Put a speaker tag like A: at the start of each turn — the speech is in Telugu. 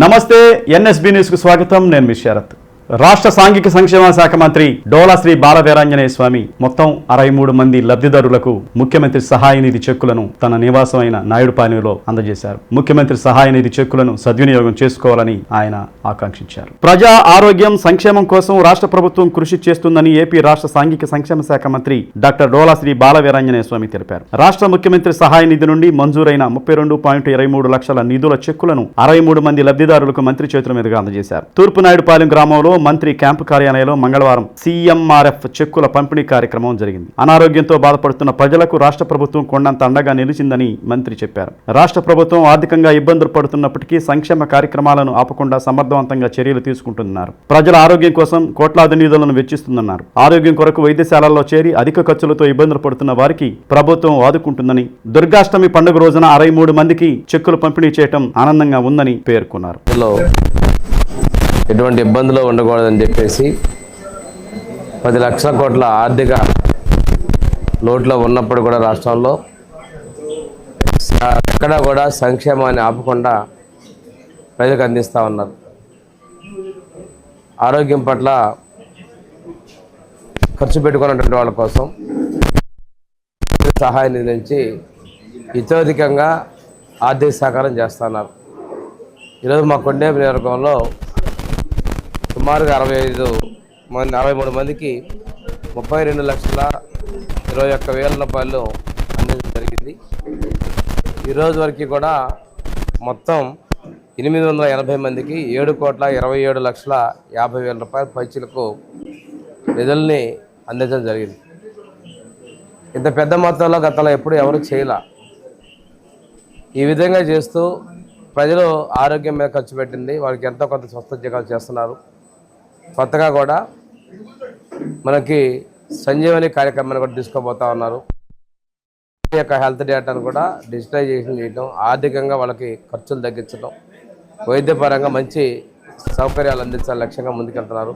A: నమస్తే ఎన్ఎస్బి న్యూస్కు స్వాగతం. నేను మీ శరత్. రాష్ట్ర సాంఘిక సంక్షేమ శాఖ మంత్రి డోలా శ్రీ బాలవీరాంజనేయ స్వామి మొత్తం అరవై మూడు మంది లబ్ధిదారులకు ముఖ్యమంత్రి సహాయ నిధి చెక్కులను తన నివాసమైన నాయుడుపాలెంలో అందజేశారు. ముఖ్యమంత్రి సహాయ నిధి చెక్కులను సద్వినియోగం చేసుకోవాలని ఆయన ఆకాంక్షించారు. ప్రజా ఆరోగ్యం సంక్షేమం కోసం రాష్ట్ర ప్రభుత్వం కృషి చేస్తుందని ఏపీ రాష్ట్ర సాంఘిక సంక్షేమ శాఖ మంత్రి డాక్టర్ డోలా శ్రీ బాలవీరాంజనేయ స్వామి తెలిపారు. రాష్ట్ర ముఖ్యమంత్రి సహాయ నిధి నుండి మంజూరైన ముప్పై రెండు పాయింట్ ఇరవై మూడు లక్షల నిధుల చెక్కులను అరవై మూడు మంది లబ్ధిదారులకు మంత్రి చేతుల మీదుగా అందజేశారు. తూర్పు నాయుడుపాలెం గ్రామంలో మంత్రి క్యాంపు కార్యాలయంలో మంగళవారం సీఎంఆర్ఎఫ్ చెక్కుల పంపిణీ కార్యక్రమం జరిగింది. అనారోగ్యంతో బాధపడుతున్న ప్రజలకు రాష్ట్ర ప్రభుత్వం కొండంత అండగా నిలిచిందని మంత్రి చెప్పారు. రాష్ట్ర ప్రభుత్వం ఆర్థికంగా ఇబ్బందులు పడుతున్నప్పటికీ సంక్షేమ కార్యక్రమాలను ఆపకుండా సమర్థవంతంగా చర్యలు తీసుకుంటున్నారు ప్రజల ఆరోగ్యం కోసం కోట్లాది నిధులను వెచ్చిస్తుందన్నారు. ఆరోగ్యం కొరకు వైద్యశాలల్లో చేరి అధిక ఖర్చులతో ఇబ్బందులు పడుతున్న వారికి ప్రభుత్వం ఆదుకుంటుందని దుర్గాష్టమి పండుగ రోజున అరవై మూడు మందికి చెక్కులు పంపిణీ చేయటం ఆనందంగా ఉందని పేర్కొన్నారు.
B: హలో ఎటువంటి ఇబ్బందులు ఉండకూడదని చెప్పేసి పది లక్షల కోట్ల ఆర్థిక లోట్లో ఉన్నప్పుడు కూడా రాష్ట్రంలో స- ఎక్కడా కూడా సంక్షేమాన్ని ఆపకుండా ప్రజలకు అందిస్తూ ఉన్నారు. ఆరోగ్యం పట్ల ఖర్చు పెట్టుకున్నటువంటి వాళ్ళ కోసం సహాయ నిధి నుంచి ఇతోధికంగా ఆర్థిక సహకారం చేస్తున్నారు ఈరోజు మా కొండే నియోజకవర్గంలో సుమారుగా అరవై ఐదు మంది అరవై మూడు మందికి ముప్పై రెండు లక్షల ఇరవై ఒక్క వేల రూపాయలు అందించడం జరిగింది. ఈరోజు వరకు కూడా మొత్తం ఎనిమిది వందల ఎనభై మందికి ఏడు కోట్ల ఇరవై ఏడు లక్షల యాభై వేల రూపాయల పైచీలకు నిధుల్ని అందించడం జరిగింది. ఇంత పెద్ద మొత్తంలో గతంలో ఎప్పుడు ఎవరు చేయలే. ఈ విధంగా చేస్తూ ప్రజలు ఆరోగ్యం మీద ఖర్చు పెట్టింది. వాళ్ళకి ఎంతో కొంత స్వస్థోద్యోగాలు చేస్తున్నారు. కొత్తగా కూడా మనకి సంజీవని కార్యక్రమాన్ని కూడా తీసుకోబోతా ఉన్నారు. ఈ యొక్క హెల్త్ డేటాను కూడా డిజిటలైజేషన్ చేయడం ఆర్థికంగా వాళ్ళకి ఖర్చులు తగ్గించడం వైద్యపరంగా మంచి సౌకర్యాలు అందించాలని లక్ష్యంగా ముందుకెళ్తున్నారు.